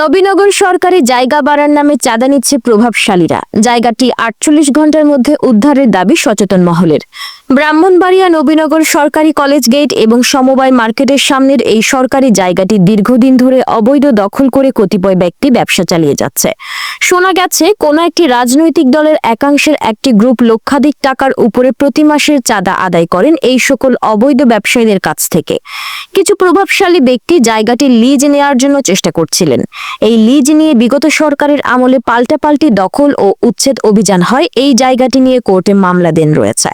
নবীনগর সরকারি জায়গা বাড়ার নামে চাঁদা নিচ্ছে প্রভাবশালীরা। জায়গাটি আটচল্লিশ ঘণ্টার মধ্যে উদ্ধারের দাবি সচেতন মহলের। ব্রাহ্মণবাড়িয়া নবীনগর সরকারি কলেজ গেট এবং সমবায় মার্কেটের সামনের এই সরকারি জায়গাটি দীর্ঘদিন ধরে অবৈধ দখল করে কতিপয় ব্যক্তি ব্যবসা চালিয়ে যাচ্ছে। শোনা গেছে, কোনো একটি রাজনৈতিক দলের একাংশের একটি গ্রুপ লক্ষাধিক টাকার উপরে প্রতি মাসের চাঁদা আদায় করেন এই সকল অবৈধ ব্যবসায়ীদের কাছ থেকে। কিছু প্রভাবশালী ব্যক্তি জায়গাটি লিজ নেওয়ার জন্য চেষ্টা করছিলেন। এই লিজ নিয়ে বিগত সরকারের আমলে পাল্টাপাল্টি দখল ও উচ্ছেদ অভিযান হয়। এই জায়গাটি নিয়ে কোর্টে মামলা দেন রয়েছে।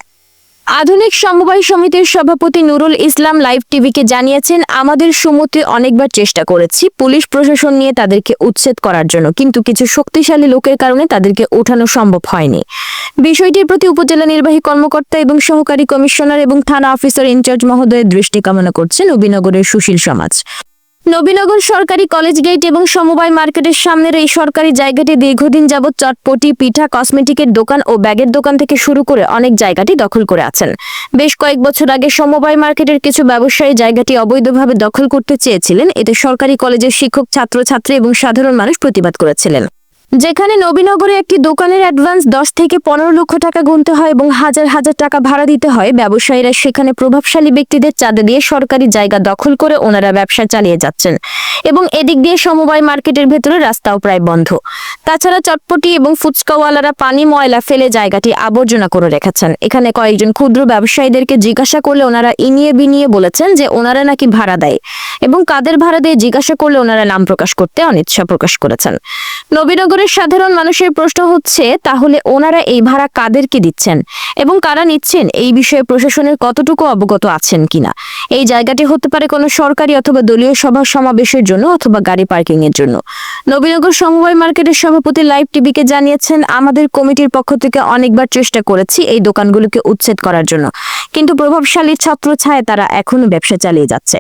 আধুনিক সমবায় সমিতির সভাপতি নুরুল ইসলাম লাইভ টিভিকে জানিয়েছেন, আমাদের সুমতি অনেকবার চেষ্টা করেছি। পুলিশ প্রশাসন নিয়ে তাদেরকে উচ্ছেদ করার জন্য, কিন্তু কিছু শক্তিশালী লোকের কারণে তাদেরকে ওঠানো সম্ভব হয়নি। বিষয়টির প্রতি উপজেলা নির্বাহী কর্মকর্তা এবং সহকারী কমিশনার এবং থানা অফিসার ইনচার্জ মহোদয়ের দৃষ্টি কামনা করছেন নবীনগরের সুশীল সমাজ। নবীনগর সরকারি কলেজ গেট এবং সমবায় মার্কেটের সামনের এই সরকারি জায়গাটি দীর্ঘদিন যাবৎ চটপটি, পিঠা, কসমেটিকের দোকান ও ব্যাগের দোকান থেকে শুরু করে অনেক জায়গাটি দখল করে আছেন। বেশ কয়েক বছর আগে সমবায় মার্কেটের কিছু ব্যবসায়ী জায়গাটি অবৈধভাবে দখল করতে চেয়েছিলেন। এতে সরকারি কলেজের শিক্ষক, ছাত্রছাত্রী এবং সাধারণ মানুষ প্রতিবাদ করেছিলেন। যেখানে নবীনগরে একটি দোকানের অ্যাডভান্স দশ থেকে পনেরো লক্ষ টাকা গুনতে হয় এবং হাজার হাজার টাকা ভাড়া দিতে হয়, ব্যবসায়ীরা সেখানে প্রভাবশালী ব্যক্তিদের চাঁদা দিয়ে সরকারি জায়গা দখল করে ওনারা ব্যবসা চালিয়ে যাচ্ছেন। এবং এদিক দিয়ে সমবায় মার্কেটের ভেতরে রাস্তাও প্রায় বন্ধ। তাছাড়া চটপটি এবং ফুচকাওয়ালারা পানি, ময়লা ফেলে জায়গাটি আবর্জনা করে রেখেছেন। এখানে কয়েকজন ক্ষুদ্র ব্যবসায়ীদেরকে জিজ্ঞাসা করলে ওনারা ইনিয়ে বিনিয়ে বলেছেন যে ওনারা নাকি ভাড়া দেয় এবং কাদের ভাড়া দিয়ে জিজ্ঞাসা করলে ওনারা নাম প্রকাশ করতে অনিচ্ছা প্রকাশ করেছেন। নবীনগরের সাধারণ মানুষের প্রশ্ন হচ্ছে, তাহলে ওনারা এই ভাড়া কাদেরকে দিচ্ছেন? এবং কারা নিচ্ছেন? এই বিষয়ে প্রশাসনের কতটুকু অবগত আছেন কিনা? এই জায়গাটি হতে পারে কোনো সরকারি অথবা দলীয় সভা সমাবেশের জন্য অথবা গাড়ি পার্কিং এর জন্য। নবীনগর সমবায় মার্কেটের সভাপতি লাইভ টিভিকে জানিয়েছেন, আমাদের কমিটির পক্ষ থেকে অনেকবার চেষ্টা করেছি এই দোকানগুলোকে উচ্ছেদ করার জন্য। কিন্তু প্রভাবশালী ছাত্র ছায় তারা এখনও ব্যবসা চালিয়ে যাচ্ছে।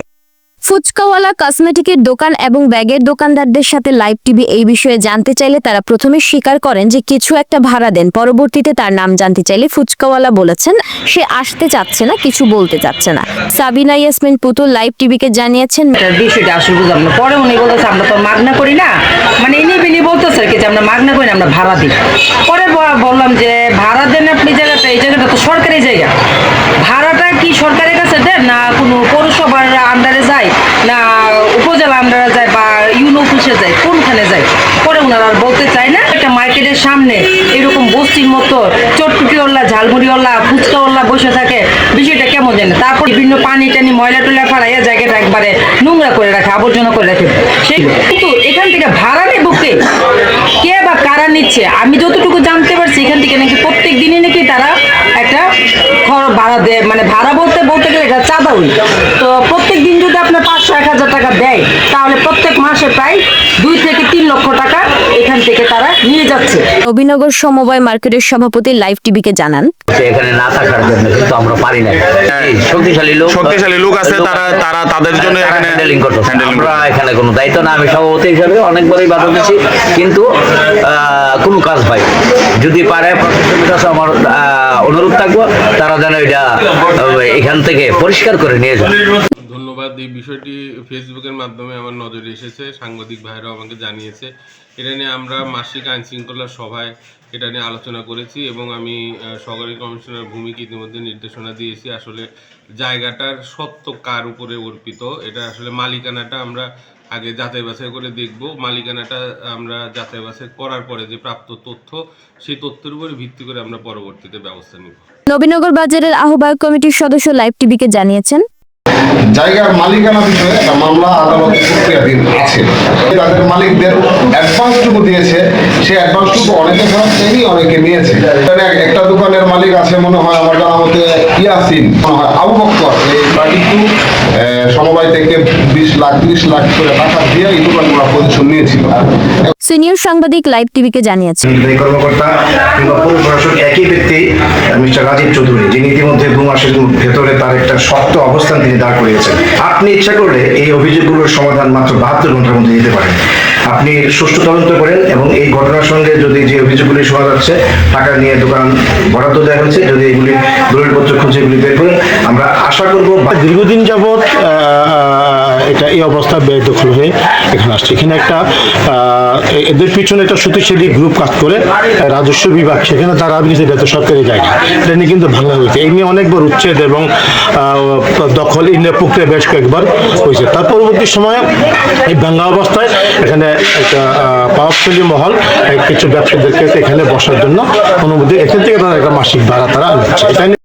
ফুচকাওয়ালা কসমেটিকের দোকান এবং ব্যাগের দোকানদারদের সাথে লাইভ টিভি এই বিষয়ে জানতে চাইলে তারা প্রথমে স্বীকার করেন যে কিছু একটা ভাড়া দেন। পরবর্তীতে তার নাম জানতে চাইলে ফুচকাওয়ালা বলেছেন, সে আসতে চাচ্ছে না, কিছু বলতে চাচ্ছে না। সাবিনা ইয়াসমিন পুতুল লাইভ টিভিকে জানিয়েছেন পরে উনি বলতেছে, আমরা তো মাগনা করি না। মানে ইনি বিনি বলতেছে যে, আমরা মাগনা করি না, আমরা ভাড়া দিই। পরে বললাম যে, ভাড়া দেন আপনি জায়গাটা এই জায়গাটা তো সরকারি জায়গা। ভাড়াটা কি সরকারের কাছে দেন না কোনো পৌরসভার আন্ডারে যায় না উপজেলা আন্ডারে যায় বা ইউনো অফিসে যায়, কোনখানে যায়? পরে ওনারা আর বলতে চায় না। একটা মার্কেটের সামনে এরকম বস্তির মতো চটপুটিওয়ালা, ঝালমুড়িওয়ালা, ফুচকাওয়ালা বসে থাকে। বিষয়টা কেমন জানে তারপর বিভিন্ন পানি টানি ময়লা টয়লা ফাড়াইয়া জায়গাটা একবারে নোংরা করে রাখে, আবর্জনা করে রাখে। সে কিন্তু এখান থেকে ভাড়া নেব কে কে বা কারা নিচ্ছে? আমি যতটুকু জানতে পারছি, এখান থেকে নাকি প্রত্যেক দিনে নাকি তারা একটা ভাড়া দেয়। মানে ভাড়া বলতে বলতে গেলে এটা চাঁদা তো প্রত্যেক দিন আপনার পাঁচশো এক হাজার টাকা দেয় তাহলে প্রত্যেক মাসে প্রায় দুই থেকে তিন লক্ষ টাকা এখান থেকে তারা নিয়ে যাচ্ছে। নবীনগর সমবায় মার্কেটের সভাপতি লাইভ টিভিকে জানান। এখানে না থাকার জন্য কিন্তু আমরা পারি না শক্তিশালী লোক শক্তিশালী লোক আছে, তারা- তারা তাদের জন্য এখানে হ্যান্ডেলিং আমরা এখানে কোনো দায়িত্ব না আমি সভাপতি হিসাবে অনেকবারই বাধা দিচ্ছি কিন্তু আহ, কোনো কাজ পাই যদি পারে প্রশাসনের কাছে আমার আহ, অনুরোধ থাকব তারা যেন এটা এখান থেকে পরিষ্কার করে নিয়ে যায় ধন্যবাদ। এই বিষয়টি ফেসবুকের মাধ্যমে আমার নজরে এসেছে। সাংবাদিক ভাইরাও আমাকে জানিয়েছে। এটা নিয়ে আমরা মাসিক আইন শৃঙ্খলা সভায় এটা নিয়ে আলোচনা করেছি এবং আমি সহকারী কমিশনার ভূমিকে ইতিমধ্যে নির্দেশনা দিয়েছি। আসলে জায়গাটার সত্য কার উপরে অর্পিত? এটা আসলে মালিকানাটা আমরা আগে যাচাই বাছাই করে দেখব। মালিকানাটা আমরা যাচাই বাছাই করার পরে যে প্রাপ্ত তথ্য, সেই তথ্যের উপরে ভিত্তি করে আমরা পরবর্তীতে ব্যবস্থা নিব। নবীনগর বাজারের আহ্বায়ক কমিটির সদস্য লাইভ টিভিকে জানিয়েছেন জায়গার মালিকানা বিষয়ে একটা মামলা আদালতে প্রক্রিয়াধীন আছে তাদের মালিকদের অ্যাডভান্সটুকু দিয়েছে। সেই অ্যাডভান্সটুকু অনেকে ফেরত অনেকে নিয়েছে। একটা দোকানের মালিক আছে মনে হয় আমার জানা মতে ইয়াসিন মনে হয় আবু বক্কর। এই বাড়িটু সমবায় থেকে বিশ লাখ ত্রিশ লাখ করে টাকা দিয়ে এই দোকানগুলো পজিশন নিয়েছিল। সিনিয়র সাংবাদিক লাইভ টিভিকে জানিয়েছেন কর্মকর্তা কিংবা পৌর প্রশাসক একই ব্যক্তি মিস্টার রাজীব চৌধুরী, যিনি ইতিমধ্যে দু মাসের ভেতরে তার একটা শক্ত অবস্থান তিনি দাঁড় করিয়েছেন। আপনি ইচ্ছা করলে এই অভিযোগগুলোর সমাধান মাত্র বাহাত্তর ঘণ্টার মধ্যে দিতে পারেন। আপনি সুষ্ঠু তদন্ত করেন এবং এই ঘটনার সঙ্গে যদি যে অভিযোগগুলি শোনা যাচ্ছে, টাকা নিয়ে দোকান বরাদ্দ দেওয়া হয়েছে, যদি এগুলি দলিলপত্র খুঁজে এগুলি বের করেন, আমরা আশা করব দীর্ঘদিন যাবৎ এটা এই অবস্থা বেদখল হয়ে এখানে আসছে। এখানে একটা এদের পিছনে একটা শক্তিশালী গ্রুপ কাজ করে রাজস্ব বিভাগ। সেখানে তারা কিছু এটা সরকারি জায়গা। এটা নিয়ে কিন্তু ভাঙা হয়েছে। এই নিয়ে অনেকবার উচ্ছেদ এবং দখল ইন্ডিয়া প্রক্রিয়া বেশ কয়েকবার হয়েছে। তার পরবর্তী সময়ে এই ভাঙ্গা অবস্থায় এখানে একটা পাওয়ারশালী মহল কিছু ব্যবসায়ীদেরকে এখানে বসার জন্য অনুমতি এখান থেকে তারা একটা মাসিক ভাড়া তারা নিচ্ছে